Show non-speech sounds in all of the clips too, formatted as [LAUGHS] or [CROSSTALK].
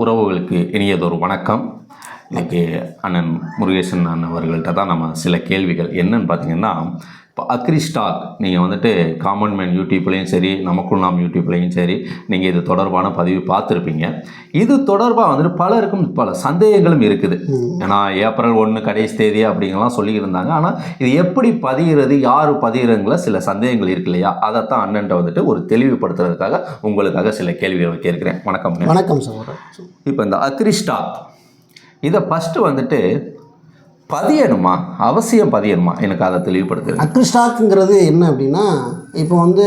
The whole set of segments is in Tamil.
உறவுகளுக்கு இனியதொரு வணக்கம். இன்றைக்கி அண்ணன் முருகேசன் அண்ணன் அவர்கள்ட்ட தான் நம்ம சில கேள்விகள். என்னன்னு பார்த்தீங்கன்னா இப்போ அக்ரி ஸ்டாக் நீங்கள் வந்துட்டு காமன் மேன் யூடியூப்லேயும் சரி நமக்குள் நாம் யூடியூப்லேயும் சரி நீங்கள் இது தொடர்பான பதிவு பார்த்துருப்பீங்க. இது தொடர்பாக வந்துட்டு பலருக்கும் பல சந்தேகங்களும் இருக்குது. ஏன்னா ஏப்ரல் ஒன்று கடைசி தேதி அப்படிங்கலாம் சொல்லியிருந்தாங்க ஆனால் இது எப்படி பதிகிறது யார் பதிகிறதுங்கள சில சந்தேகங்கள் இருக்கு இல்லையா? அதைத்தான் அண்ணன்ட்ட வந்துட்டு ஒரு தெளிவுபடுத்துறதுக்காக உங்களுக்காக சில கேள்விகள் வைக்க இருக்கிறேன் வணக்கம் வணக்கம் சகோதரர். இப்போ இந்த அக்ரிஸ்டா இதை ஃபஸ்ட்டு வந்துட்டு பதியணுமா? அவசியம் பதியணுமா? எனக்கு அதை தெளிவுபடுத்துது அக்ரிஸ்டாக்குங்கிறது என்ன அப்படின்னா இப்போ வந்து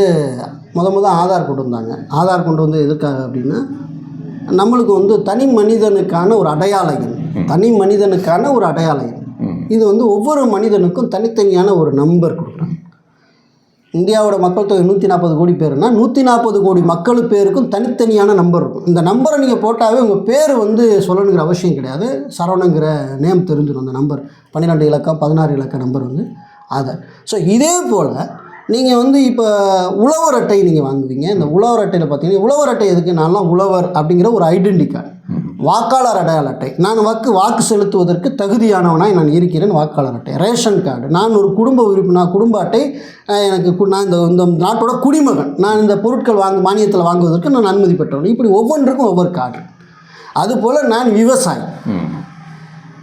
முத முத ஆதார் கொண்டு வந்தாங்க. ஆதார் கொண்டு வந்து எதுக்காக அப்படின்னா நம்மளுக்கு வந்து தனி மனிதனுக்கான ஒரு அடையாள எண் தனி மனிதனுக்கான ஒரு அடையாள எண். இது வந்து ஒவ்வொரு மனிதனுக்கும் தனித்தனியான ஒரு நம்பர் கொடுக்குறாங்க இந்தியாவோட மக்கள் தொகை நூற்றி நாற்பது கோடி பேருனா நூற்றி நாற்பது கோடி மக்கள் பேருக்கும் தனித்தனியான நம்பர் இருக்கும். இந்த நம்பரை நீங்கள் போட்டாவே உங்கள் பேர் வந்து சொல்லணுங்கிற அவசியம் கிடையாது. சரவணங்கிற நேம் தெரிஞ்சிடும் அந்த நம்பர் பன்னிரெண்டு இலக்கம் பதினாறு இலக்க நம்பர் வந்து ஆதார் ஸோ இதே போல் நீங்கள் வந்து இப்போ உழவர் அட்டை நீங்கள் வாங்குவீங்க. இந்த உழவர் அட்டையில் பார்த்தீங்கன்னா உழவர் அட்டை எதுக்கு? நான்லாம் உழவர் அப்படிங்கிற ஒரு ஐடென்டி கார்டு வாக்காளர் அடையாள அட்டை. நான் வாக்கு வாக்கு செலுத்துவதற்கு தகுதியானவனாய் நான் இருக்கிறேன் வாக்காளர் அட்டை. Ration card. நான் ஒரு குடும்ப உறுப்பினர் குடும்ப அட்டை எனக்கு கு- நான் இந்த இந்த நாட்டோட குடிமகன். நான் இந்த பொருட்கள் வாங்க மானியத்தில் வாங்குவதற்கு நான் அனுமதி பெற்றவன். இப்படி ஒவ்வொன்றுக்கும் ஒவ்வொரு கார்டு. அதுபோல் நான் விவசாயி.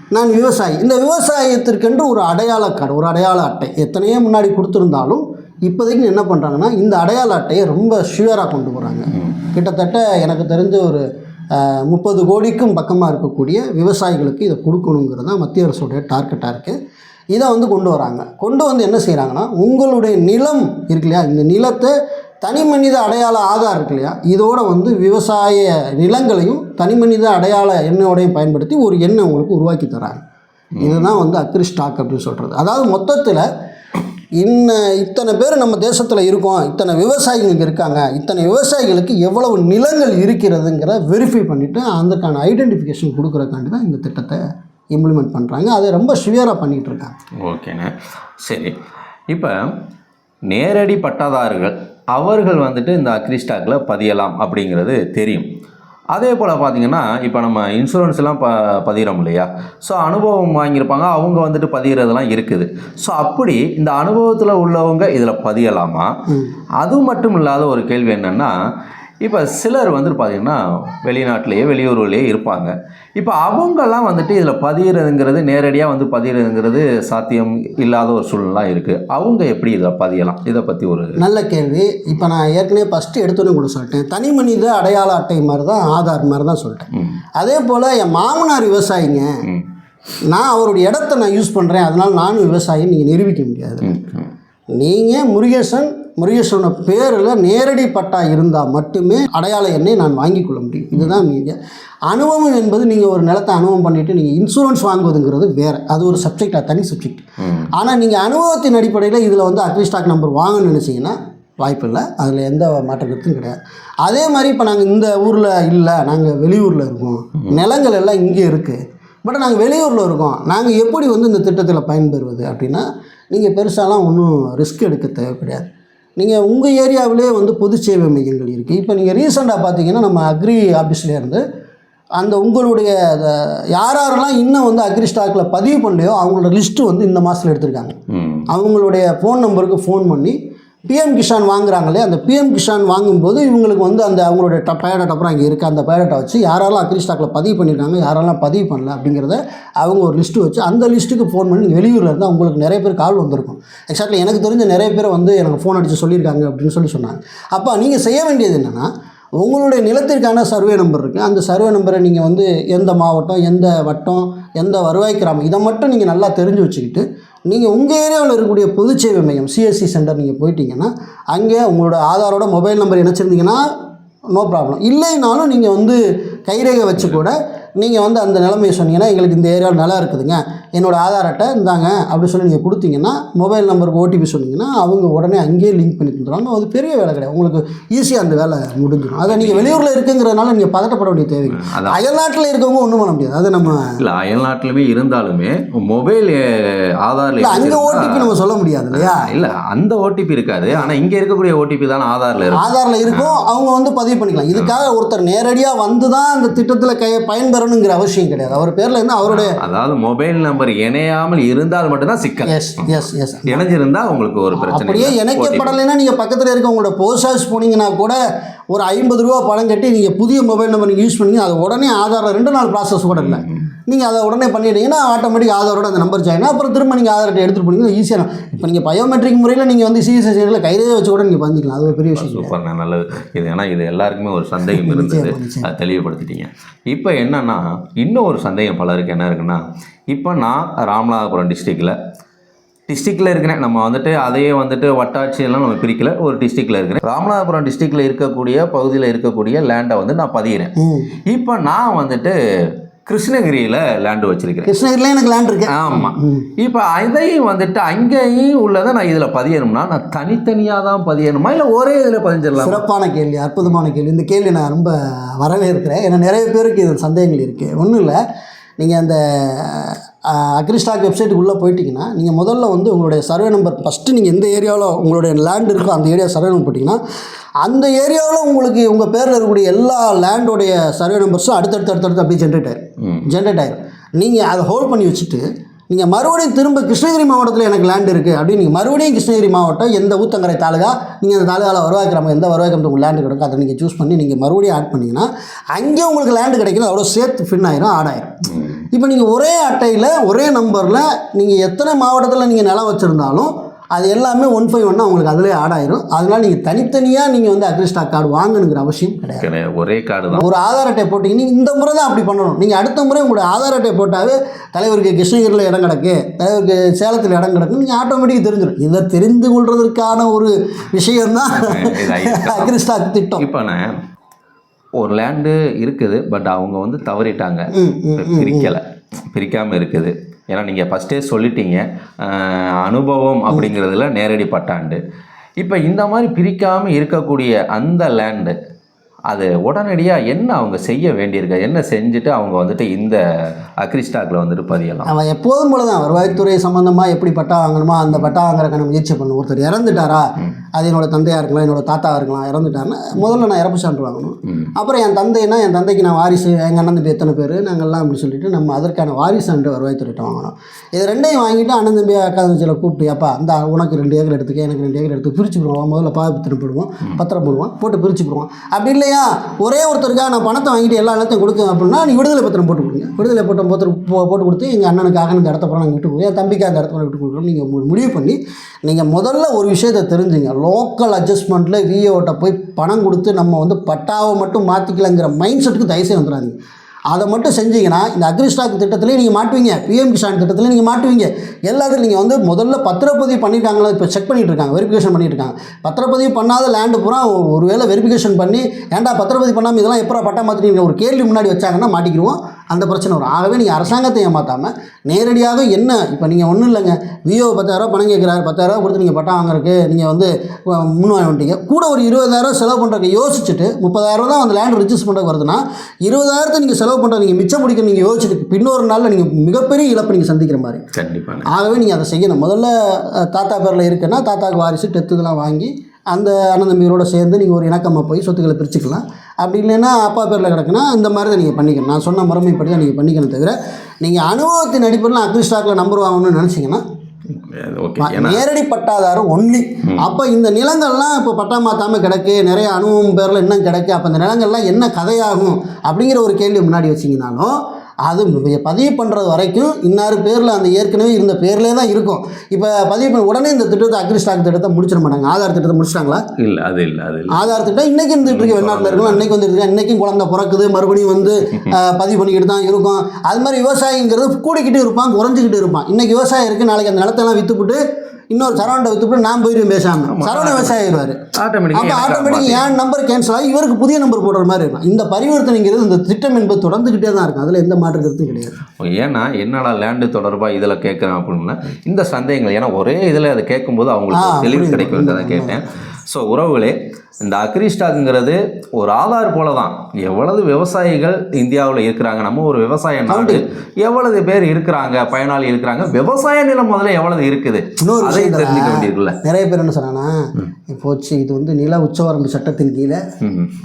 நான் விவசாயி. இந்த விவசாயத்திற்கென்று ஒரு அடையாள கார்டு ஒரு அடையாள அட்டை. எத்தனையோ முன்னாடி கொடுத்துருந்தாலும் இப்போதைக்கு என்ன பண்ணுறாங்கன்னா இந்த அடையாள அட்டையை ரொம்ப ஷுவராக கொண்டு போகிறாங்க கிட்டத்தட்ட எனக்கு தெரிஞ்ச ஒரு முப்பது கோடிக்கும் பக்கமாக இருக்கக்கூடிய விவசாயிகளுக்கு இதை கொடுக்கணுங்கிறது தான் மத்திய அரசுடைய டார்கெட்டாக இருக்குது இதை வந்து கொண்டு வராங்க. கொண்டு வந்து என்ன செய்கிறாங்கன்னா உங்களுடைய நிலம் இருக்கு இல்லையா இந்த நிலத்தை தனி மனித அடையாள ஆதார் இருக்கு இல்லையா இதோட வந்து விவசாய நிலங்களையும் தனி மனித அடையாள எண்ணோடையும் பயன்படுத்தி ஒரு எண்ணை உங்களுக்கு உருவாக்கி தராங்க. இதுதான் வந்து அக்ரி ஸ்டாக் அப்படின்னு சொல்கிறது அதாவது மொத்தத்தில் இன்ன இத்தனை பேர் நம்ம தேசத்தில் இருக்கோம் இத்தனை விவசாயிகளுக்கு இருக்காங்க இத்தனை விவசாயிகளுக்கு எவ்வளவு நிலங்கள் இருக்கிறதுங்கிற வெரிஃபை பண்ணிவிட்டு அதுக்கான ஐடென்டிஃபிகேஷன் கொடுக்குறக்காண்டி தான் இந்த திட்டத்தை இம்ப்ளிமெண்ட் பண்ணுறாங்க அதை ரொம்ப சிவியராக பண்ணிகிட்ருக்காங்க ஓகேண்ணே. சரி. இப்போ நேரடி பட்டாதாரர்கள் அவர்கள் வந்துட்டு இந்த அக்ரிஸ்டாக்கில் பதியலாம் அப்படிங்கிறது தெரியும். அதே போல் பார்த்தீங்கன்னா இப்போ நம்ம இன்சூரன்ஸ் எல்லாம் ப பதிகிறோம் இல்லையா? ஸோ அனுபவம் வாங்கியிருப்பாங்க அவங்க வந்துட்டு பதிகிறதெல்லாம் இருக்குது. ஸோ அப்படி இந்த அனுபவத்தில் உள்ளவங்க இதில் பதியலாமா? அது மட்டும் இல்லாத ஒரு கேள்வி என்னென்னா இப்போ சிலர் வந்துட்டு பார்த்தீங்கன்னா வெளிநாட்டிலேயே வெளியூர்லேயே இருப்பாங்க. இப்போ அவங்கெல்லாம் வந்துட்டு இதில் பதிகிறதுங்கிறது நேரடியாக வந்து பதிகிறதுங்கிறது சாத்தியம் இல்லாத ஒரு சூழ்நிலாம் இருக்குது அவங்க எப்படி இதை பதியலாம்? இதை பற்றி ஒரு நல்ல கேள்வி. இப்போ நான் ஏற்கனவே ஃபஸ்ட்டு எடுத்தோன்னே கூட சொல்லிட்டேன். தனி மனித அடையாள அட்டை மாதிரி தான் ஆதார் மாதிரி தான் சொல்லிட்டேன் அதே போல் என் மாமனார் விவசாயிங்க நான் அவருடைய இடத்த நான் யூஸ் பண்ணுறேன் அதனால் நானும் விவசாயின்னு நீங்கள் நிரூபிக்க முடியாது. நீங்கள் முருகேசன் முருகேசனோட பேரில் நேரடி பட்டா இருந்தால் மட்டுமே அடையாள எண்ணை நான் வாங்கிக் கொள்ள முடியும். இதுதான் நீங்கள் அனுபவம் என்பது நீங்கள் ஒரு நிலத்தை அனுபவம் பண்ணிவிட்டு நீங்கள் இன்சூரன்ஸ் வாங்குவதுங்கிறது வேறு. அது ஒரு சப்ஜெக்டாக தனி சப்ஜெக்ட் ஆனால் நீங்கள் அனுபவத்தின் அடிப்படையில் இதில் வந்து அக்ரி ஸ்டாக் நம்பர் வாங்கணும்னு நினச்சிங்கன்னா வாய்ப்பில்லை அதில் எந்த மாற்று கருத்தும் கிடையாது. அதே மாதிரி இப்போ நாங்கள் இந்த ஊரில் இல்லை நாங்கள் வெளியூரில் இருக்கோம். நிலங்கள் எல்லாம் இங்கே இருக்குது பட் நாங்கள் வெளியூரில் இருக்கோம். நாங்கள் எப்படி வந்து இந்த திட்டத்தில் பயன்பெறுவது அப்படின்னா நீங்கள் பெருசாலாம் ஒன்றும் ரிஸ்க் எடுக்க தேவை கிடையாது நீங்கள் உங்கள் ஏரியாவிலே வந்து பொது சேவை மையங்கள் இருக்குது இப்போ நீங்கள் ரீசெண்டாக பார்த்தீங்கன்னா நம்ம அக்ரி ஆஃபீஸ்லேருந்து அந்த உங்களுடைய யார் யாரெல்லாம் இன்னும் வந்து அக்ரி ஸ்டாக்கில் பதிவு பண்ணலையோ அவங்களோட லிஸ்ட்டு வந்து இந்த மாதத்தில் எடுத்திருக்காங்க. அவங்களுடைய ஃபோன் நம்பருக்கு ஃபோன் பண்ணி பிஎம் கிஷான் வாங்குறாங்களே அந்த பிஎம் கிஷான் வாங்கும்போது இவங்களுக்கு வந்து அந்த அவங்களுடைய ட பயோடாட்டா அப்புறம் அங்கே இருக்குது அந்த பயோடாட்டா வச்சு யாரெல்லாம் அக்ரி ஸ்டாக்கில் பதிவு பண்ணியிருக்காங்க யாரெல்லாம் பதிவு பண்ணல அப்படிங்கிறத அவங்க ஒரு லிஸ்ட்டு வச்சு அந்த லிஸ்ட்டுக்கு ஃபோன் பண்ணி வெளியூரில் இருந்து அவங்களுக்கு நிறைய பேர் கால் வந்திருக்கும். எக்ஸாக்ட்லி எனக்கு தெரிஞ்ச நிறைய பேர் வந்து எனக்கு ஃபோன் அடித்து சொல்லியிருக்காங்க அப்படின்னு சொல்லி சொன்னாங்க. அப்போ நீங்கள் செய்ய வேண்டியது என்னென்னா உங்களுடைய நிலத்திற்கான சர்வே நம்பர் இருக்குது அந்த சர்வே நம்பரை நீங்கள் வந்து எந்த மாவட்டம் எந்த வட்டம் எந்த வருவாய் கிராமம் இதை மட்டும் நீங்கள் நல்லா தெரிஞ்சு வச்சுக்கிட்டு நீங்கள் உங்கள் ஏரியாவில் இருக்கக்கூடிய பொது சேவை மையம் சிஎஸ்சி சென்டர் நீங்கள் போயிட்டீங்கன்னா அங்கே உங்களோட ஆதாரோட மொபைல் நம்பர் இணைச்சிருந்தீங்கன்னா நோ ப்ராப்ளம் இல்லைனாலும் நீங்கள் வந்து கைரேகை வச்சு கூட நீங்கள் வந்து அந்த நிலைமையை சொன்னீங்கன்னா எங்களுக்கு இந்த ஏரியாவில் நிலம் இருக்குதுங்க. என்னோட ஆதார் அட்டை இந்தாங்க அப்படி சொல்லி நீங்கள் கொடுத்தீங்கன்னா மொபைல் நம்பருக்கு ஓடிபி சொன்னீங்கன்னா அவங்க உடனே அங்கேயே லிங்க் பண்ணி தந்துடுவாங்க. அது பெரிய வேலை கிடையாது. உங்களுக்கு ஈஸியாக அந்த வேலை முடிஞ்சிடும். அதை நீங்கள் வெளியூரில் இருக்குங்கிறதுனால நீங்கள் பதட்டப்பட வேண்டிய தேவை அயல்நாட்டில் இருக்கவங்க ஒன்றும் பண்ண முடியாது. அது நம்ம இல்லை அயல்நாட்டிலுமே இருந்தாலுமே மொபைல் ஆதாரில் அங்கே ஓடிபி நம்ம சொல்ல முடியாது இல்லையா? இல்லை அந்த ஓடிபி இருக்காது. ஆனால் இங்கே இருக்கக்கூடிய ஓடிபி தானே ஆதாரில் இருக்கும். ஆதாரில் இருக்கும். அவங்க வந்து பதிவு பண்ணிக்கலாம். இதுக்காக ஒருத்தர் நேரடியாக வந்து தான் அந்த திட்டத்தில் கை பயன்பெறணுங்கிற அவசியம் கிடையாது. அவர் பேரில் இருந்து அவருடைய அதாவது மொபைல் நம்பர் இணையாமல் இருந்தால் மட்டும்தான் சிக்கல். எஸ் எஸ் எஸ் இணைஞ்சிருந்தா உங்களுக்கு ஒரு பிரச்சனை அப்படியே. இணைக்கப்படலைன்னா நீங்கள் பக்கத்தில் இருக்க உங்களோட போஸ்ட் ஆஃபீஸ் போனீங்கன்னா கூட ஒரு ஐம்பது ரூபா பணம் கட்டி நீங்கள் புதிய மொபைல் நம்பர் நீங்கள் யூஸ் பண்ணீங்க அது உடனே ஆதாரில் ரெண்டு நாள் ப்ராசஸ் கூட இல்லை. நீங்கள் அதை உடனே பண்ணிட்டீங்கன்னா ஆட்டோமேட்டிக் ஆதாரோட அந்த நம்பர் ஜாயின் அப்புறம் திரும்ப நீங்கள் ஆதார் அட்டை எடுத்துகிட்டு போனீங்கன்னா ஈஸியாக இப்போ நீங்கள் பயோமெட்ரிக் முறையில் நீங்கள் வந்து சிஎஸ்எஸ்சியில் கையிலே வச்சு கூட நீங்கள் பண்ணிக்கலாம். அது ஒரு பெரிய விஷயம். சூப்பர்ண்ணா நல்லது. இது ஏன்னா இது எல்லாருக்குமே ஒரு சந்தேகம் இருந்தது. அதை தெளிவுபடுத்திட்டீங்க. இப்போ என்னன்னா இன்னும் ஒரு சந்தேகம் பலருக்கு என்ன இருக்குன்னா இப்போ நான் ராமநாதபுரம் டிஸ்ட்ரிக்டில் டிஸ்ட்ரிக்டில் இருக்கிறேன். நம்ம வந்துட்டு அதையே வந்துட்டு வட்டாட்சி எல்லாம் நம்ம பிரிக்கல. ஒரு டிஸ்ட்ரிக்டில் இருக்கிறேன். ராமநாதபுரம் டிஸ்ட்ரிக்டில் இருக்கக்கூடிய பகுதியில் இருக்கக்கூடிய லேண்டை வந்து நான் பதிகிறேன். இப்போ நான் வந்துட்டு கிருஷ்ணகிரியில் லேண்டு வச்சிருக்கிறேன். கிருஷ்ணகிரியில் எனக்கு லேண்ட் இருக்கு. ஆமாம் இப்போ அதையும் வந்துட்டு அங்கேயும் உள்ளதை நான் இதில் பதியணும்னா நான் தனித்தனியாக தான் பதியணுமா? இல்லை ஒரே இதில் பதிஞ்சிடலாம்? சிறப்பான கேள்வி அற்புதமான கேள்வி. இந்த கேள்வி நான் ரொம்ப வரவேற்கிறேன். ஏன்னா நிறைய பேருக்கு இது சந்தேகங்கள் இருக்குது ஒன்றும் இல்லை. நீங்கள் அந்த அக்ரிஸ்டாக் வெப்சைட்டுக்கு உள்ளே போயிட்டீங்கன்னா நீங்கள் முதல்ல வந்து உங்களுடைய சர்வே நம்பர் ஃபஸ்ட்டு நீங்கள் எந்த ஏரியாவில் உங்களுடைய லேண்ட் இருக்கோ அந்த ஏரியா சர்வே நம்பர் போட்டிங்கன்னா அந்த ஏரியாவில் உங்களுக்கு உங்கள் பேரில் இருக்கக்கூடிய எல்லா லேண்டோடைய சர்வே நம்பர்ஸும் அடுத்தடுத்து அடுத்தடுத்து அப்படியே ஜென்ரேட் ஆயிரும். ஜென்ரேட் ஆயிரும். நீங்கள் அதை ஹோல்ட் பண்ணி வச்சுட்டு நீங்கள் மறுபடியும் திரும்ப கிருஷ்ணகிரி மாவட்டத்தில் எனக்கு லேண்ட் இருக்குது அப்படின்னு நீங்கள் மறுபடியும் கிருஷ்ணகிரி மாவட்டம் எந்த ஊத்தங்கரை தாலுகா நீங்கள் அந்த தாலுகாவில் வருவாய் கிராமம் எந்த வருவாய் கிராமத்துக்கு உங்களுக்கு லேண்டு கிடைக்கும் அதை நீங்கள் சூஸ் பண்ணி நீங்கள் மறுபடியும் ஆட் பண்ணிங்கன்னா அங்கே உங்களுக்கு லேண்டு கிடைக்கல அவ்வளோ சேர்த்து ஃபின் ஆயிரும் ஆட் ஆயிரும். இப்போ நீங்கள் ஒரே அட்டையில் ஒரே நம்பரில் நீங்கள் எத்தனை மாவட்டத்தில் நீங்கள் நிலம் வச்சுருந்தாலும் அது எல்லாமே ஒன் ஃபைவ் ஒன்னாக உங்களுக்கு அதிலே ஆட் ஆயிரும். அதனால் நீங்கள் தனித்தனியாக நீங்கள் வந்து அக்ரிஸ்டாக் கார்டு வாங்கணுங்கிற அவசியம் கிடையாது. ஒரே கார்டு தான். ஒரு ஆதார் அட்டை போட்டிங்கன்னா இந்த முறை தான் அப்படி பண்ணணும். நீங்கள் அடுத்த முறை உங்களுடைய ஆதார் அட்டை போட்டாவே தலைவருக்கு கிருஷ்ணகிரியில் இடம் கிடக்கு தலைவருக்கு சேலத்தில் இடம் கிடக்கு நீங்கள் ஆட்டோமேட்டிக்காக தெரிஞ்சிடும் இதை தெரிந்து கொள்வதற்கான ஒரு விஷயம்தான் [LAUGHS] அக்ரிஸ்டாக் [LAUGHS] திட்டம். இப்போ நான் ஒரு லேண்டு இருக்குது பட் அவங்க வந்து தவறிட்டாங்க. பிரிக்கலை. பிரிக்காமல் இருக்குது. ஏன்னா நீங்கள் ஃபஸ்ட்டே சொல்லிட்டீங்க. அனுபவம் அப்படிங்கிறதுல நேரடி பட்டாண்டு இப்போ இந்த மாதிரி பிரிக்காமல் இருக்கக்கூடிய அந்த லேண்டு அது உடனடியாக என்ன அவங்க செய்ய வேண்டியிருக்கு என்ன செஞ்சுட்டு அவங்க வந்துட்டு இந்த அக்ரிஸ்டாக்கில் வந்துட்டு பதியலாம். அவன் எப்போதும் போல தான் வருவாய்த்துறை சம்மந்தமாக எப்படி பட்டா வாங்கணுமோ அந்த பட்டா வாங்குறதுக்கான முயற்சி பண்ணும் ஒருத்தர் இறந்துட்டாரா அது என்னோட தந்தையாக இருக்கலாம் என்னோட தாத்தாவாக இருக்கலாம் இறந்துட்டாருன்னா முதல்ல நான் இறப்பு சான்று வாங்கணும். அப்புறம் என் தந்தைனா என் தந்தைக்கு நான் வாரிசு எங்கள் அண்ணன் தம்பி எத்தனை பேர் நாங்கள்லாம் அப்படி சொல்லிட்டு நம்ம அதற்கான வாரிசு சான்று வருவாய்த்துறையிட்ட வாங்கணும். இது ரெண்டையும் வாங்கிட்டு அண்ணன் தம்பி அக்கா தங்கச்சியில் கூப்பிட்டு அப்பா அந்த உனக்கு ரெண்டு ஏக்கர் எடுத்துக்க எனக்கு ரெண்டு ஏக்கர் எடுத்து பிரிச்சு போடுவோம் முதல்ல பாவத்திரம் போடுவோம் பத்திரம் போடுவோம் போட்டு பிரிச்சு போடுவோம். அப்படி இல்லையா ஒரே ஒருத்தருக்காக நான் பணத்தை வாங்கிட்டு எல்லா இடத்தையும் கொடுக்க அப்படின்னா நீ விடுதலை பத்திரம் போட்டு கொடுங்க. விடுதலை பத்திரம் பத்திரம் போ- போட்டு கொடுத்து எங்கள் அண்ணனுக்காக இந்த இடத்த போனால் விட்டு கொடுங்க என் தம்பிக்காக அந்த இடத்த விட்டு கொடுக்குறோம் நீங்கள் முடிவு பண்ணி நீங்கள் முதல்ல ஒரு விஷயத்தை தெரிஞ்சுங்க. லோக்கல் அட்ஜஸ்ட்மெண்ட்டில் விஏஓட்ட போய் பணம் கொடுத்து நம்ம வந்து பட்டாவை மட்டும் மாற்றிக்கலங்கிற மைண்ட் செட்டுக்கு தயவுசெய்து வந்துடாதீங்க. அதை மட்டும் செஞ்சீங்கன்னா இந்த அக்ரிஸ்டாக் திட்டத்திலே நீங்கள் மாட்டுவீங்க. பிஎம் கிசான் திட்டத்திலையும் நீங்கள் மாட்டுவீங்க. எல்லாத்துலையும் நீங்கள் வந்து முதல்ல பத்திரப்பதிவு பண்ணிட்டாங்களா இப்போ செக் பண்ணிட்டு இருக்காங்க வெரிஃபிகேஷன் பண்ணிட்டு இருக்காங்க. பத்திரப்பதிவு பண்ணாத லேண்டு பூரா ஒருவேளை வெரிஃபிகேஷன் பண்ணி ஏன்டா பத்திரப்பதிவு பண்ணாமல் இதெல்லாம் எப்போ பட்டா மாற்றி ஒரு கேள்வி முன்னாடி வச்சாங்கன்னா மாட்டிக்கிடுவோம் அந்த பிரச்சனை வரும். ஆகவே நீங்கள் அரசாங்கத்தை ஏமாத்தாமல் நேரடியாக என்ன இப்போ நீங்கள் ஒன்றும் இல்லைங்க. விஓ பத்தாயிரரூபா பணம் கேட்குறாரு பத்தாயிரரூபா கொடுத்து நீங்கள் பட்டா வாங்குறதுக்கு நீங்கள் வந்து முன் வாங்க வந்துட்டீங்க. கூட ஒரு இருபதாயிரம் செலவு பண்ணுறதுக்கு யோசிச்சுட்டு முப்பதாயிரம் தான் அந்த லேண்ட் ரிஜிஸ்டர் பண்ணுறதுக்கு வருதுன்னா இருபதாயிரத்தை நீங்கள் செலவு பண்ணுறது நீங்கள் மிச்சம் முடிக்க நீங்கள் யோசிச்சுட்டு பின்னொரு நாளில் நீங்கள் மிகப்பெரிய இழப்பை நீங்கள் சந்திக்கிற மாதிரி. கண்டிப்பாக ஆகவே நீங்கள் அதை செய்யணும். முதல்ல தாத்தா பேரில் இருக்குன்னா தாத்தாக்கு வாரிசு டெத்து இதெல்லாம் வாங்கி அந்த அண்ணன் தம்பிகளோட சேர்ந்து நீங்கள் ஒரு இணக்கமாக போய் சொத்துக்களை பிரிச்சுக்கலாம். அப்படி இல்லைன்னா அப்பா பேரில் கிடக்குன்னா இந்த மாதிரி தான் நீங்கள் பண்ணிக்கணும். நான் சொன்ன முறைமைப்படி தான் நீங்கள் பண்ணிக்கணும் தவிர நீங்கள் அனுபவத்தின் அடிப்படையில் அக்ரிஸ்டாக்கில் நம்பர் வாங்கணும்னு நினச்சிங்கன்னா நேரடி பட்டாதாரம் ஒன்லி அப்போ இந்த நிலங்கள்லாம் இப்போ பட்டா மாத்தாமல் கிடக்கு நிறைய அனுபவம் பேரில் இன்னும் கிடக்கு. அப்போ இந்த நிலங்கள்லாம் என்ன கதையாகும் அப்படிங்கிற ஒரு கேள்வி முன்னாடி வச்சிங்கனாலும் அது பதிவு பண்ணுறது வரைக்கும் இன்னார் பேரில் அந்த ஏற்கனவே இருந்த பேர்லேயே தான் இருக்கும். இப்போ பதிவு பண்ண உடனே இந்த திட்டத்தை அக்ரி ஸ்டாக் திட்டத்தை முடிச்சிட மாட்டாங்க. ஆதார் திட்டத்தை முடிச்சிட்டாங்களா? இல்லை அது இல்லை அது ஆதார் திட்டம் இன்றைக்கி இருந்துட்டு இருக்கு. வெளிநாட்டில் இருக்கலாம் இன்றைக்கி வந்துட்டு இருக்கு இன்றைக்கும் குழந்தை பிறக்குது. மறுபடியும் வந்து [LAUGHS] பதிவு பண்ணிக்கிட்டு தான் இருக்கும். அது மாதிரி விவசாயிங்கிறது கூடிக்கிட்டு இருப்பான் குறைஞ்சிக்கிட்டு இருப்பான். இன்றைக்கி விவசாயம் இருக்குது நாளைக்கு அந்த நிலத்தெல்லாம் விற்றுப்புட்டு இன்னொரு சரவணை வித்துட்டு நான் போயிடுவேன் பேசாம. சரவண விவசாயி ஆயிடுவாரு அப்போ ஆட்டோமேட்டிக் என் நம்பர் கேன்சல் ஆகி இவருக்கு புதிய நம்பர் போடுற மாதிரி இருக்கும். இந்த பரிவர்த்தனைங்கிறது இந்த திட்டம் என்பது தொடர்ந்துக்கிட்டே தான் இருக்கும். அதில் எந்த மாற்று கருத்தும் கிடையாது. ஏன்னா என்னடா லேண்டு தொடர்பாக இதில் கேட்குறேன் அப்படின்னா இந்த சந்தேகங்கள் ஏன்னா ஒரே இதில் அதை கேட்கும்போது அவங்களுக்கு தெளிவு கிடைக்கும். கேட்டேன். ஸோ உறவுகளே இந்த அக்ரிஸ்டாக்குங்கிறது ஒரு ஆதார் போல தான் எவ்வளவு விவசாயிகள் இந்தியாவில் இருக்கிறாங்க? நம்ம ஒரு விவசாய நாடு. எவ்வளவு பேர் இருக்கிறாங்க? பயனாளி இருக்கிறாங்க? விவசாய நிலம் முதல்ல எவ்வளவு இருக்குது? இன்னொரு அதை தெரிஞ்சுக்க வேண்டியிருக்குல்ல. நிறைய பேர் என்ன சொன்னாங்கன்னா போச்சு இது வந்து நில உச்சவரம்பு சட்டத்தின் கீழே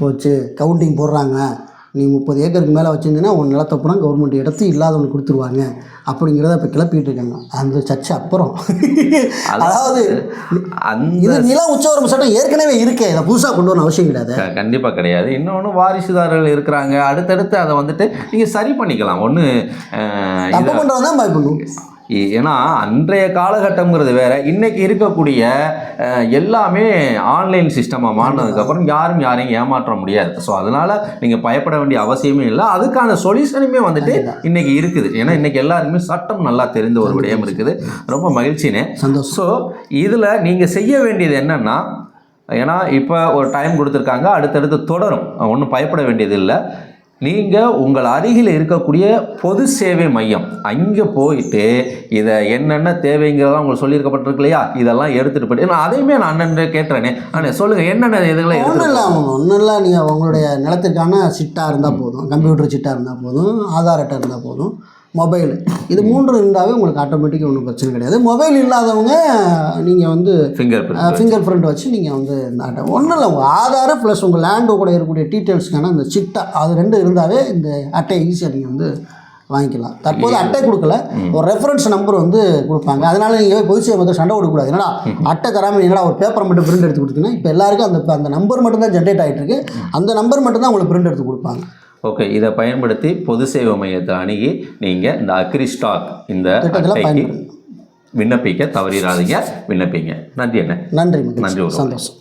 போச்சு கவுண்டிங் போடுறாங்க. நீ முப்பது ஏக்கருக்கு மேலே வச்சிருந்தீங்கன்னா உன் நிலத்தை பூரா கவர்மெண்ட் எடுத்து இல்லாதவனுக்கு கொடுத்துருவாங்க. அப்படிங்கிறத இப்போ கிளப்பிட்டு இருக்காங்க. அந்த சர்ச்சை அப்புறம். அதாவது இது நில உச்சவரம்பு சட்டம் ஏற்கனவே இருக்கே. இதை புதுசாக கொண்டு வரணும் அவசியம் கிடையாது. க- கண்டிப்பா கிடையாது. இன்னொன்று வாரிசுதாரர்கள் இருக்கிறாங்க. அடுத்தடுத்து அதை வந்துட்டு நீங்க சரி பண்ணிக்கலாம். ஒன்று தப்பு பண்ணுறவன் தான் பயப்படணும் ஏன்னா அன்றைய காலகட்டம்ங்கிறது வேற. இன்னைக்கு இருக்கக்கூடிய எல்லாமே ஆன்லைன் சிஸ்டமாக மாறினதுக்கப்புறம் யாரும் யாரையும் ஏமாற்ற முடியாது. ஸோ அதனால நீங்கள் பயப்பட வேண்டிய அவசியமே இல்லை. அதுக்கான சொல்யூஷனுமே வந்துட்டு இன்னைக்கு இருக்குது. ஏன்னா இன்னைக்கு எல்லாருக்குமே சட்டம் நல்லா தெரிந்த ஒரு விடயம் இருக்குது. ரொம்ப மகிழ்ச்சினே. ஸோ இதில் நீங்கள் செய்ய வேண்டியது என்னன்னா ஏன்னா இப்போ ஒரு டைம் கொடுத்துருக்காங்க அடுத்தடுத்து தொடரும். ஒன்றும் பயப்பட வேண்டியது இல்லை நீங்கள் உங்கள் அருகில் இருக்கக்கூடிய பொது சேவை மையம். அங்கே போயிட்டு இதை என்னென்ன தேவைங்கிறதெல்லாம் உங்களுக்கு சொல்லியிருக்கப்பட்டிருக்கு இல்லையா? இதெல்லாம் எடுத்துகிட்டு போயிட்டு நான் அதையுமே நான் அண்ணன் கேட்டுறேனே அண்ணே சொல்லுங்கள் என்னென்ன இதெல்லாம் ஒன்றும் இல்லை ஒன்றும் இல்லை. நீங்கள் உங்களுடைய நிலத்திற்கான சிட்டாக இருந்தால் போதும். கம்ப்யூட்டர் சிட்டாக இருந்தால் போதும். ஆதார் அட்டை இருந்தால் போதும். மொபைல். இது மூன்று இருந்தாவே உங்களுக்கு ஆட்டோமேட்டிக்காக ஒன்றும் பிரச்சனை கிடையாது. மொபைல் இல்லாதவங்க நீங்கள் வந்து ஃபிங்கர் பிரிண்ட் ஃபிங்கர் பிரிண்ட் வச்சு நீங்கள் வந்து இந்த அட்டை ஒன்றும் இல்லை உங்கள் ஆதார் ப்ளஸ் உங்கள் லேண்டு கூட இருக்கக்கூடிய டீட்டெயில்ஸ்க்கான இந்த சிட்டா அது ரெண்டு இருந்தாவே இந்த அட்டையை ஈஸியாக நீங்கள் வந்து வாங்கிக்கலாம். தற்போது அட்டை கொடுக்கல. ஒரு ரெஃபரன்ஸ் நம்பர் வந்து கொடுப்பாங்க. அதனால நீங்கள் போய் பொதுச்சேவை வந்து சண்டை கொடுக்கக்கூடாது என்னடா அட்டை தராமல் என்னடா ஒரு பேப்பர் மட்டும் பிரிண்ட் எடுத்து கொடுத்தீங்கன்னா இப்போ எல்லாருக்கும் அந்த அந்த நம்பர் மட்டும் தான் ஜென்ரேட் ஆகிட்டு இருக்கு அந்த நம்பர் மட்டும் தான் உங்களுக்கு பிரிண்ட் எடுத்து கொடுப்பாங்க. ஓகே இதை பயன்படுத்தி பொது சேவை மையத்தை அணுகி நீங்கள் இந்த அக்ரி ஸ்டாக் இந்த அட்டைக்கு விண்ணப்பிக்க தவறிடாதீங்க. விண்ணப்பிங்க. நன்றி என்ன நன்றி நன்றி. சந்தோஷம்.